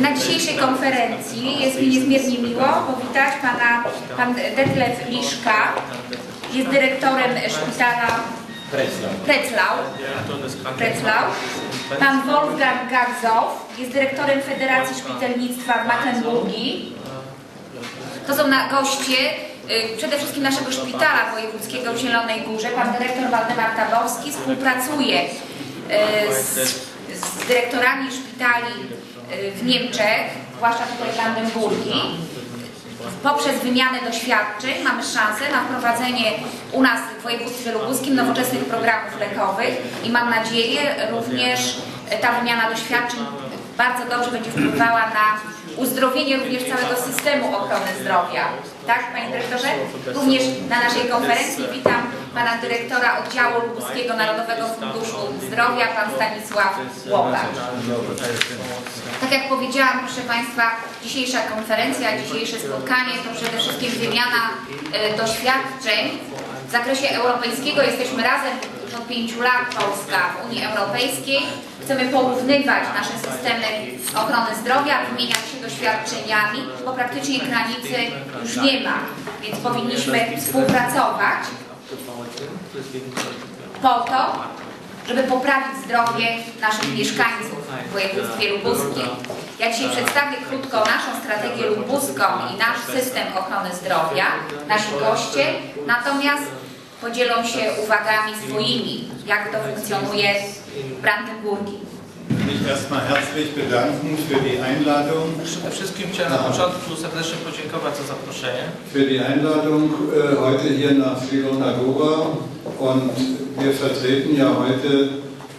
Na dzisiejszej konferencji jest mi niezmiernie miło powitać pana, pan Detlef Liszka, jest dyrektorem szpitala Pretzlau, Pretzlau. Pan Wolfgang Gagzow jest dyrektorem Federacji Szpitalnictwa w Mecklenburgii. To są na goście y, przede wszystkim naszego szpitala wojewódzkiego w Zielonej Górze. Pan dyrektor Waldemar Tabowski współpracuje y, z, z dyrektorami szpitali w Niemczech, zwłaszcza tutaj w Brandenburgii. Poprzez wymianę doświadczeń mamy szansę na wprowadzenie u nas w województwie lubuskim nowoczesnych programów lekowych i mam nadzieję również ta wymiana doświadczeń bardzo dobrze będzie wpływała na uzdrowienie również całego systemu ochrony zdrowia. Tak, Panie Dyrektorze? Również na naszej konferencji witam Pana Dyrektora Oddziału Lubuskiego Narodowego Funduszu Zdrowia, Pan Stanisław Łopacz. Tak jak powiedziałam, proszę Państwa, dzisiejsza konferencja, dzisiejsze spotkanie to przede wszystkim wymiana e, doświadczeń w zakresie europejskiego. Jesteśmy razem już od pięciu lat Polska w Unii Europejskiej. Chcemy porównywać nasze systemy ochrony zdrowia, wymieniać się doświadczeniami, bo praktycznie granicy już nie ma, więc powinniśmy współpracować po to, żeby poprawić zdrowie naszych mieszkańców w województwie lubuskim. Ja dzisiaj przedstawię krótko naszą strategię lubuską i nasz system ochrony zdrowia, nasi goście, natomiast podzielą się uwagami swoimi, jak to funkcjonuje w Brandenburgii. mich erstmal herzlich bedanken für die Einladung, Przede wszystkim chciałem na początku serdecznie podziękować za zaproszenie. für die Einladung äh, heute hier nach Gora. Und wir vertreten ja heute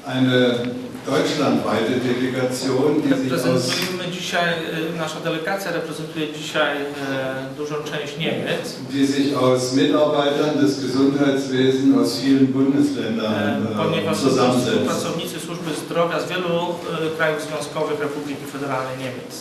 eine deutschlandweite Delegation, die sich aus, dzisiaj, y, nasza delegacja reprezentuje dzisiaj e, dużą część Niemiec, die sich aus Mitarbeitern des Gesundheitswesens aus vielen Bundesländern e, äh, ponieważ zusammensetzt. pracownicy służby zdrowia z wielu e, krajów związkowych Republiki Federalnej Niemiec.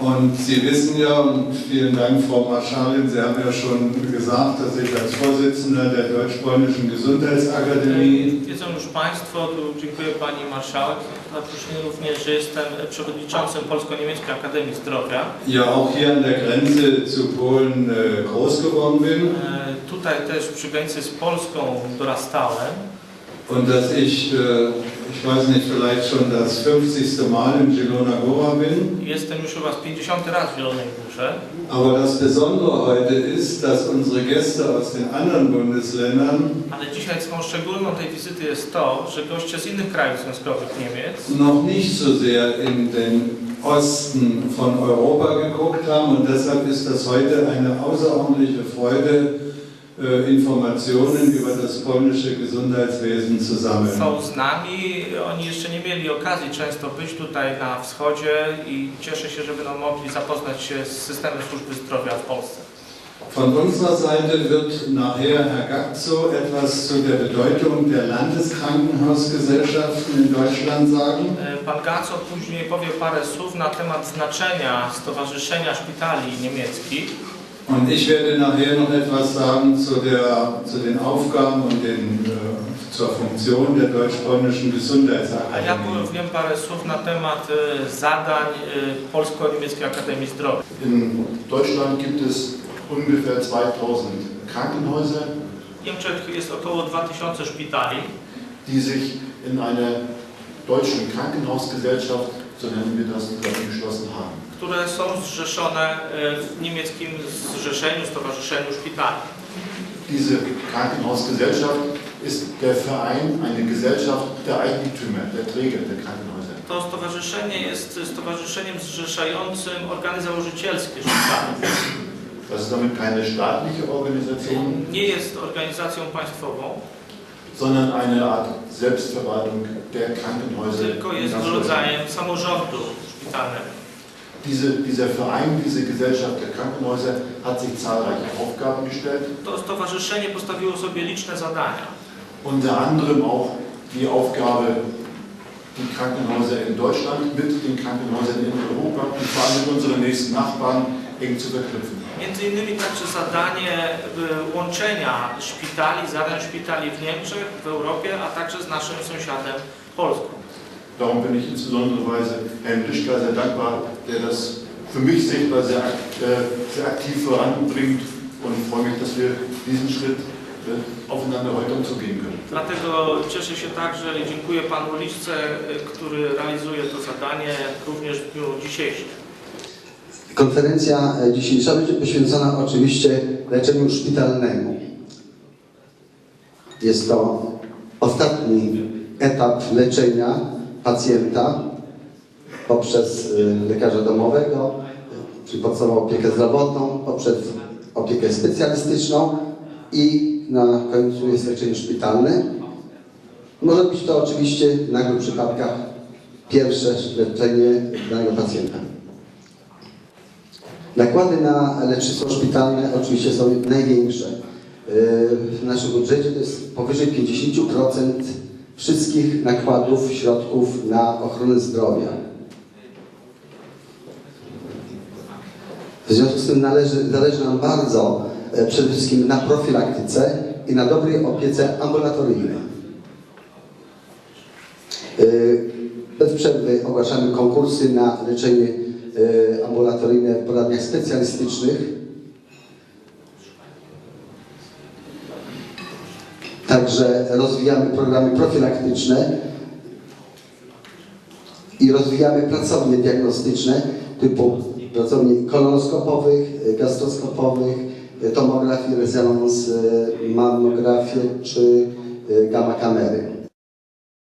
Und Sie wissen ja, und vielen Dank, Frau Marschallin, Sie haben ja schon gesagt, dass ich als Vorsitzender der Deutsch-Polnischen Gesundheitsakademie Wiedzą już Państwo, tu dziękuję Pani Marszałek za zaproszenie również, że jestem przewodniczącym Polsko-Niemieckiej Akademii Zdrowia. ja auch hier an der Grenze zu Polen äh, groß geworden bin E, Tutaj też przy granicy z Polską dorastałem. Und dass ich, äh, ich weiß nicht, vielleicht schon das 50. Mal in Zielona Góra bin. Jestem już chyba z 50 raz w Zielonej Górze. Aber das Besondere heute ist, dass unsere Gäste aus den anderen Bundesländern Ale dzisiaj cechą szczególną tej wizyty jest to, że goście z innych krajów związkowych Niemiec noch nicht so sehr in den Osten von Europa geguckt haben und deshalb ist das heute eine außerordentliche Freude, Informationen über das polnische Gesundheitswesen zu sammeln. są z nami. Oni jeszcze nie mieli okazji często być tutaj na wschodzie i cieszę się, że będą mogli zapoznać się z systemem służby zdrowia w Polsce. Von unserer Seite wird nachher Herr Gazzo etwas zu der Bedeutung der Landeskrankenhausgesellschaften in Deutschland sagen. E, Pan Gaco później powie parę słów na temat znaczenia Stowarzyszenia Szpitali Niemieckich. Und ich werde nachher noch etwas sagen zu, der, zu den Aufgaben und den, äh, zur Funktion der deutsch-polnischen ja Gesundheitsakademie. powiem parę słów na temat e, zadań e, Polsko-Niemieckiej Akademii Zdrowia. In Deutschland gibt es ungefähr 2000 Krankenhäuser, W Niemczech jest około 2000 szpitali. die sich in einer deutschen Krankenhausgesellschaft, które są zrzeszone e, w niemieckim Zrzeszeniu, Stowarzyszeniu Szpitali. Diese Krankenhausgesellschaft ist der Verein, eine Gesellschaft der Eigentümer, der Träger der Krankenhäuser. To stowarzyszenie jest stowarzyszeniem zrzeszającym organy założycielskie szpitali. Das ist damit keine staatliche Organisation, Nie jest organizacją państwową, sondern eine Art Selbstverwaltung der Krankenhäuser. tylko in jest ganz Deutschland. rodzajem samorządu szpitalnego. Diese, dieser Verein, diese Gesellschaft der Krankenhäuser hat sich zahlreiche Aufgaben gestellt. To stowarzyszenie postawiło sobie liczne zadania. Unter anderem auch die Aufgabe, die Krankenhäuser in Deutschland mit den Krankenhäusern in Europa und vor allem mit unseren nächsten Nachbarn. Między innymi także zadanie y, łączenia szpitali, zadań szpitali w Niemczech, w Europie, a także z naszym sąsiadem Polską. Darum bin ich insbesondere Herrn Lischka sehr dankbar, der das für mich sichtbar sehr, äh, sehr aktiv voranbringt und freue mich, dass wir diesen Schritt äh, aufeinander heute umzugehen können. Dlatego cieszę się także i dziękuję Panu Liczce, y, który realizuje to zadanie również w dniu dzisiejszym. Konferencja e, dzisiejsza będzie poświęcona oczywiście leczeniu szpitalnemu. Jest to ostatni etap leczenia pacjenta poprzez e, lekarza domowego, e, czyli podstawową opiekę zdrowotną, poprzez opiekę specjalistyczną i na końcu jest leczenie szpitalne. Może być to oczywiście w nagłych przypadkach pierwsze leczenie danego pacjenta. Nakłady na lecznictwo szpitalne oczywiście są największe. Yy, W naszym budżecie to jest powyżej 50% wszystkich nakładów, środków na ochronę zdrowia. W związku z tym należy, zależy nam bardzo e, przede wszystkim na profilaktyce i na dobrej opiece ambulatoryjnej. Yy, Bez przerwy ogłaszamy konkursy na leczenie ambulatoryjne w poradniach specjalistycznych. Także rozwijamy programy profilaktyczne i rozwijamy pracownie diagnostyczne typu pracowni kolonoskopowych, gastroskopowych, tomografii, rezonans, yy, mammografię czy yy, gamma kamery.